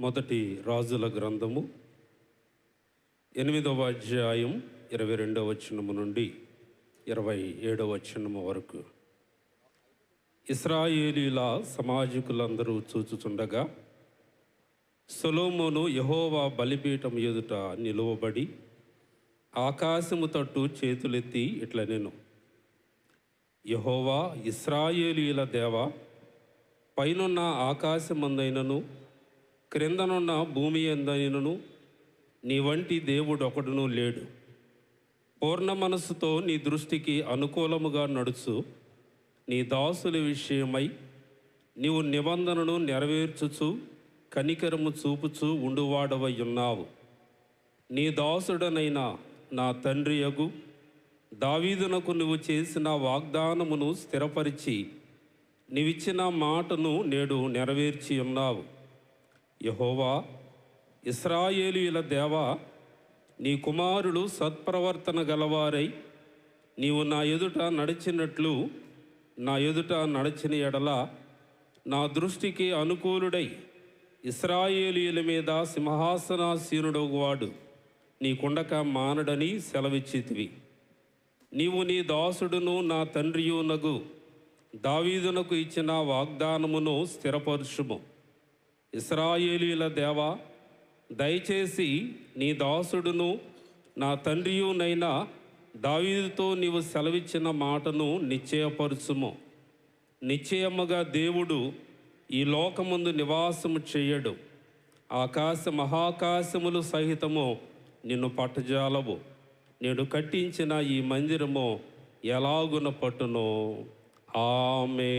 మొదటి రాజుల గ్రంథము ఎనిమిదవ అధ్యాయం ఇరవై రెండవ వచనము నుండి ఇరవై ఏడవ వచనము వరకు. ఇస్రాయేలీల సమాజకులందరూ చూచుచుండగా సొలోమోను యహోవా బలిపీఠం ఎదుట నిలువబడి ఆకాశము తట్టు చేతులెత్తి ఇట్ల నేను యహోవా ఇస్రాయేలీల దేవ పైనున్న ఆకాశమందైనను క్రిందనున్న భూమి ఎందైనను నీ వంటి దేవుడు ఒకడును లేడు. పూర్ణ మనస్సుతో నీ దృష్టికి అనుకూలముగా నడుచు. నీ దాసుల విషయమై నీవు నిబంధనను నెరవేర్చుచు కనికరము చూపుచు ఉండువాడవై ఉన్నావు. నీ దాసుడనైన నా తండ్రి యగు దావీదునకు నువ్వు చేసిన వాగ్దానమును స్థిరపరిచి నీవిచ్చిన మాటను నేడు నెరవేర్చి ఉన్నావు. యహోవా ఇస్రాయేలీల దేవా నీ కుమారులు సత్ప్రవర్తన గలవారై నీవు నా ఎదుట నడిచినట్లు నా ఎదుట నడిచిన ఎడల నా దృష్టికి అనుకూలుడై ఇస్రాయేలీల మీద సింహాసనాసీనుడు వాడు నీ కుండక మానడని సెలవిచ్చితివి. నీవు నీ దాసుడును నా తండ్రియునగు దావీదునకు ఇచ్చిన వాగ్దానమును స్థిరపరుచుము. ఇస్రాయేలీల దేవా దయచేసి నీ దాసుడును నా తండ్రియునైన దావీదుతో నీవు సెలవిచ్చిన మాటను నిశ్చయపరచుము. నిశ్చయముగా దేవుడు ఈ లోకముందు నివాసము చేయడు. ఆకాశ మహాకాశములు సహితము నిన్ను పట్టజాలవు. నేను కట్టించిన ఈ మందిరము ఎలాగున పట్టును? ఆమె